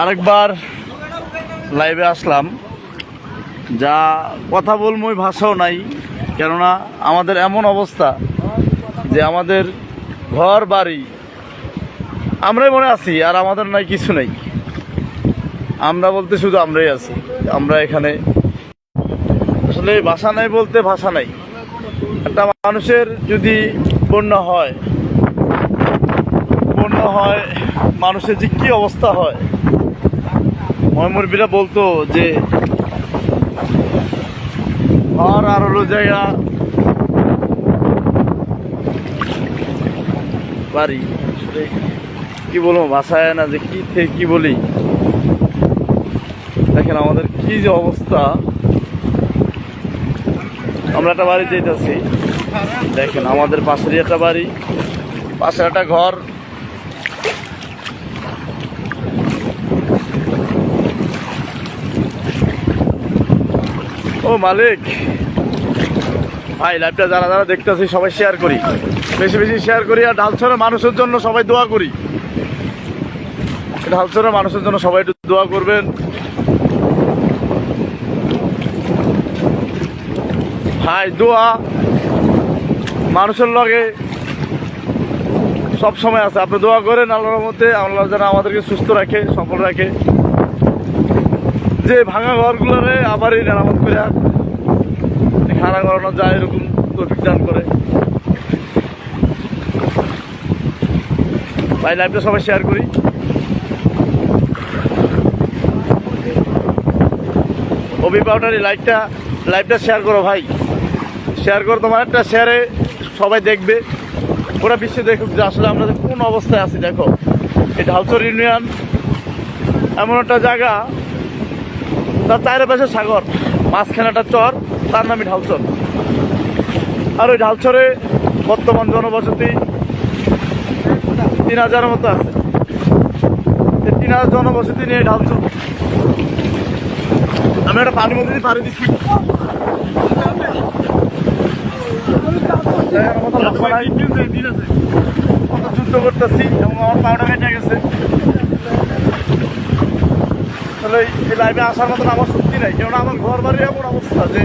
আরেকবার লাইভে আসলাম। যা কথা বলমই ভাষাও নাই, কেননা আমাদের এমন অবস্থা যে আমাদের ঘর, বাড়ি, আমরাই মনে আছি, আর আমাদের নাই, কিছু নেই। আমরা বলতে শুধু আমরাই আছি, আমরা এখানে। আসলে ভাষা নাই বলতে ভাষা নাই। একটা মানুষের যদি বন্যা হয় বন্যা হয়, মানুষের যে কী অবস্থা হয় ময়মুরবিরা বলতো যে ঘর আর হলো জায়গা। বাড়ি। কি বলব ভাষায় না যে কি থেকে কি বলি। দেখেন আমাদের কি যে অবস্থা। আমরা একটা বাড়ি যেতেছি দেখেন আমাদের পাশেরই একটা বাড়ি, পাশের একটা ঘর। ও মালিক। ভাই লাইভটা যারা যারা দেখতেছি, সবাই শেয়ার করি। বেশি বেশি শেয়ার করি আর ঢালছড়ের মানুষের জন্য সবাই দোয়া করি। ঢালছড়ের মানুষের জন্য সবাই একটু দোয়া করবেন। ভাই, দোয়া মানুষের লগে সব সময় আছে। আপনি দোয়া করেন, আল্লাহর মধ্যে আল্লাহ যেন আমাদেরকে সুস্থ রাখে সফল রাখে। যে ভাঙা ঘরগুলোরে আবারই মেরামত করে খাড়া করানো যায় এরকম তৌফিক দান করে। ভাই লাইভটা সবাই শেয়ার করি। অভি পাউডারি লাইভটা লাইভটা শেয়ার করো ভাই। শেয়ার করো, তোমার একটা শেয়ারে সবাই দেখবে। পুরা বিশ্বে দেখুক যে আসলে আমরা কোন অবস্থায় আছি, দেখো। এই ঢালচর ইউনিয়ন এমন একটা জায়গা তার চারের পাশে সাগর মাঝখানে একটা চর তার নামই ঢালচর। আর ওই ঢালচরে বর্তমান জনবসতি তিন হাজারের মতো আছে। তিন হাজার জনবসতি নিয়ে ঢালচর। আমি একটা পানির মধ্যে পাড়ি দিচ্ছি যুদ্ধ করতেছি এবং আমার পাউডা কেটে গেছে। আসলে এই লাইভে আসার মতন আমার সত্যি নাই। কেননা আমার ঘর বাড়ি এমন অবস্থা যে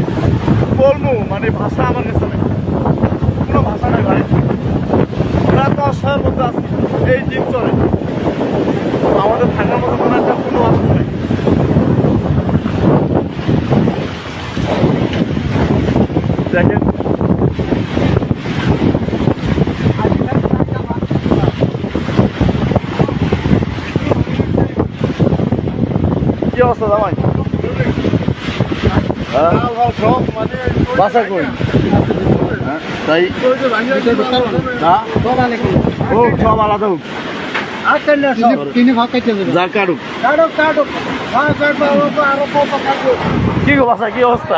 বলব মানে ভাষা আমার কাছে নেই। কোনো ভাষা নেই ভাই রাত অসহায়ের মধ্যে আছি এই দিন আমাদের থাকার মতো কোনো একটা কোনো ভাষা নেই দেখেন কি অবস্থা জামাই? হ্যাঁ? বাসা কই? হ্যাঁ, তাই? সব আলাদা হোক। কি গো বাসা কি অবস্থা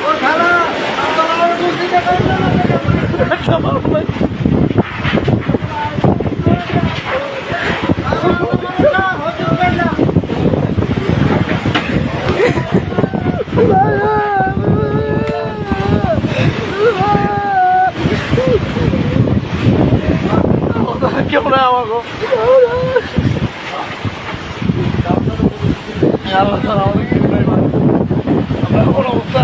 ও খালা আমার আর বুঝি না কেমন আমাকে আল্লাহ তাআলা আমাদের কি নাই মানে আমরা কোন অবস্থা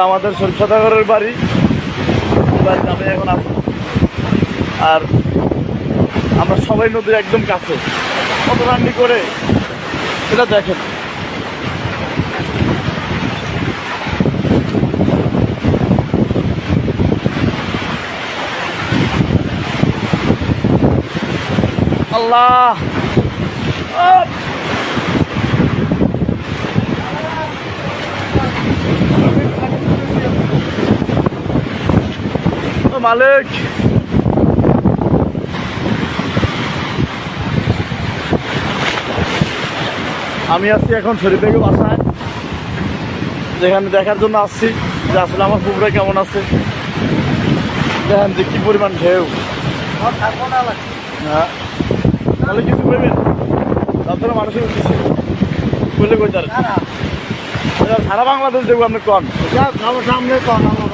যে আমাদের সরষাদাগরের বাড়ি। বাড়িতে আমি এখন আছি। আর আমরা সবাই নদীর একদম কাছে। কত রান্নি করে? এটা দেখেন। আল্লাহ! মালিক। আমি আছি এখন শরীফেকে বাসায় যেখানে দেখার জন্য আসছি যে আসলে আমার পুকুরে কেমন আছে। দেখেন যে কি পরিমাণ ঢেউ। হ্যাঁ। তাহলে কিছু তাছাড়া মানুষের উদ্দেশ্যে বলে কই তার? না না। সারা বাংলাদেশ দেখব আপনি কন? সামনে কর আমার?